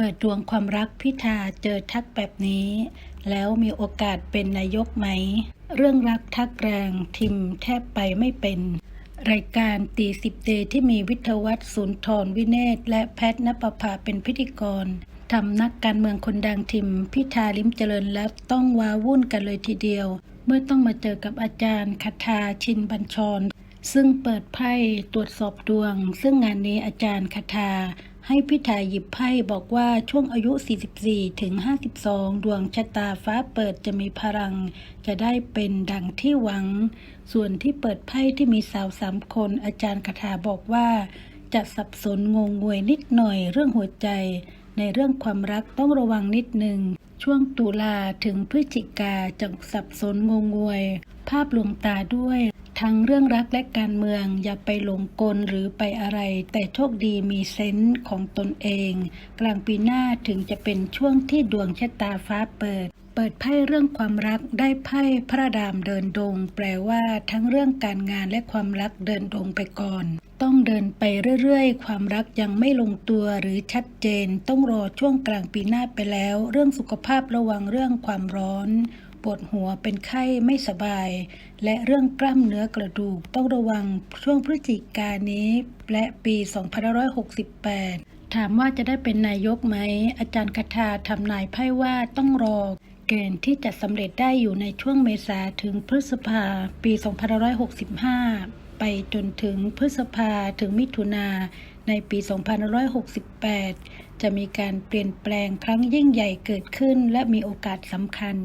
เปิดดวงความรักพิธาเจอทักแบบนี้ แล้วมีโอกาสเป็นนายกไหม เรื่องรักทักแรงทิมแทบไปไม่เป็น รายการตีสิบเดที่มีวิทวัฒน์สุนทรวิเนศและแพทย์นปภาเป็นพิธีกรทำนักการเมืองคนดังทิมพิธาลิมเจริญและต้องว้าวุ่นกันเลยทีเดียว เมื่อต้องมาเจอกับอาจารย์คทาชินบัญชรซึ่งเปิดไพ่ตรวจสอบดวง ซึ่งงานนี้อาจารย์คทา ให้พิธาหยิบไพ่บอกว่าช่วงอายุ 44 ถึง 52 ดวงชะตาฟ้าเปิดจะมีพลัง จะได้เป็นดังที่หวัง ส่วนที่เปิดไพ่ที่มีสาวสามคน อาจารย์คทาบอกว่า จะสับสนงงงวยนิดหน่อยเรื่องหัวใจ ในเรื่องความรักต้องระวังนิดหนึ่งช่วงตุลาถึงพฤศจิกาจะสับสนงงงวย ภาพลวงตาด้วย ทั้งเรื่องรักและการเมือง อย่าไปหลงกลหรือไปอะไร แต่โชคดีมีเซนส์ของตนเอง กลางปีหน้าถึงจะเป็นช่วงที่ดวงชะตาฟ้าเปิดเปิดไพ่เรื่องความรักได้ไพ่พระดามเดินดง แปลว่าทั้งเรื่องการงานและความรักเดินดงไปก่อน ต้องเดินไปเรื่อยๆ ความรักยังไม่ลงตัวหรือชัดเจน ต้องรอช่วงกลางปีหน้าไปแล้ว เรื่องสุขภาพระวังเรื่องความร้อน วดหัวเป็นไข้ไม่สบาย และเรื่องกล้ามเนื้อกระดูกต้องระวังช่วงพฤศจิกายนนี้และปี2568 ถามว่าจะได้เป็นนายกไหม อาจารย์คทาทำนายไพ่ว่าต้องรอ เกณฑ์ที่จะสำเร็จได้อยู่ในช่วงเมษาถึงพฤษภาปี 2565 ไปจนถึงพฤษภาถึงมิถุนาในปี 2568 จะมีการเปลี่ยนแปลงครั้งยิ่งใหญ่เกิดขึ้นและมีโอกาสสำคัญ